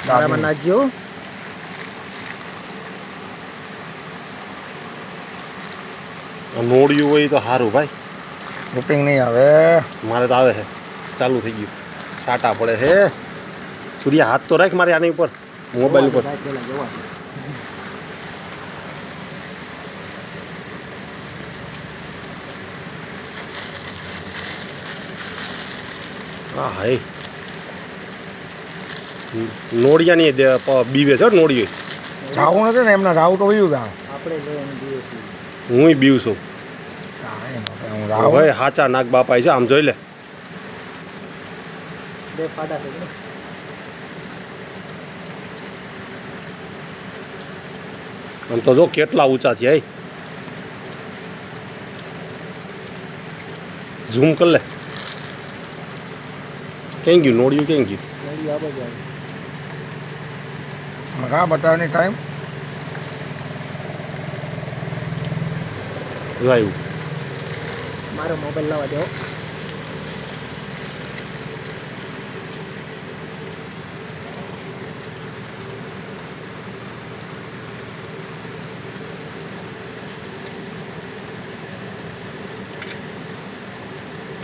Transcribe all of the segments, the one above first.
મારામાં નાખજો આ નોળિયું હોય તો સારું ભાઈ બુકિંગ નહીં આવે મારે તો આવે છે ચાલુ થઈ ગયું સાટા પડે છે સૂર્યા હાથ તો રાખ મારે આની ઉપર મોબાઈલ ઉપર હા હાય નોળિયાની બીવે છે હો નોળિયું જાવું નથી ને એમના રાવ તો વયું લેવાનું હું બીવ છું. ભાઈ હાચા નાગ બાપા છે આમ જોઈ લે. આમ તો જો કેટલા ઊંચા છે ઝૂમ કર લે. ક્યાં ગયું? નોડિયું ક્યાં ગયું? કા બતાવવાની ટાઈમ. લાઈવ. મારો મોબાઈલ લાવવા દો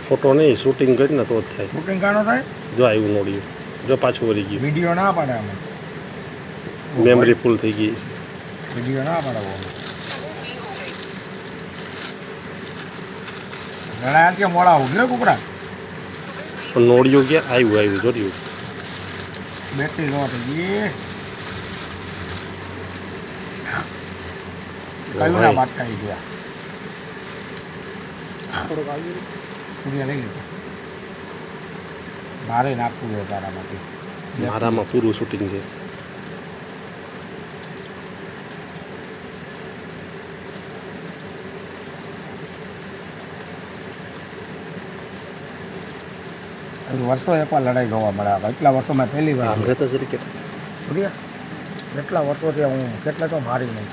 ફોટો નહીં શૂટિંગ કરીને તો જ થાય. શૂટિંગ કાનો થાય? જો આવ્યું નોડ્યું. જો પાછું વળી ગયું. વીડિયો ના પાડે અમે મેમરી ફૂલ થઈ ગઈ છે. વીડિયો ના ઘણા કે મોડા ઉઠલે કુકડા? પણ નોળિયું ક્યાં આવ્યું આવ્યું જોડ્યું. બેટરી લો થઈ ગઈ. કયું ના વાત આવી ગયા? થોડુંક આવ્યું સૂર્ય લઈ લીધું. મારે નાખવું છે માટે મારામાં પૂરું શૂટિંગ છે. વર્ષો એકવાર લડાઈ જોવા મળે આ. એટલા વર્ષોમાં પહેલી વાર આમ તો ક્રિકેટ? સૂર્ય કેટલા વર્ષોથી હું કેટલા તો મારી નહીં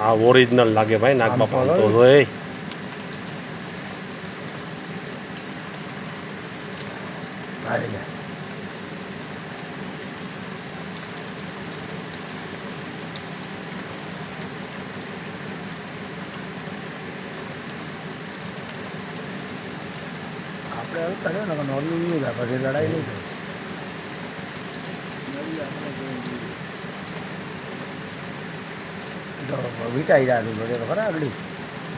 આ ઓરિજિનલ લાગે ભાઈ નાગ આમ બાપા તો જોઈ મારી ગયા. કર્યો ને નોર્મલ નહીં થાય પછી લડાઈ નહીં થાય નળી આપણે જોઈએ તો વિચાઈ જાય આટલું બધે તો ખરા આગળ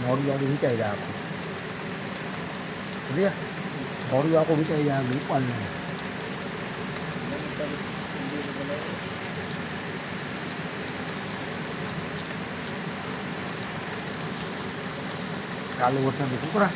નોર્યું આખું વિચાઈ જાય આખું સમજ્યા નોર્યું આખું વિચાઈ જાય આગળ ઉપર નહીં ચાલુ વરસાદ કુકડા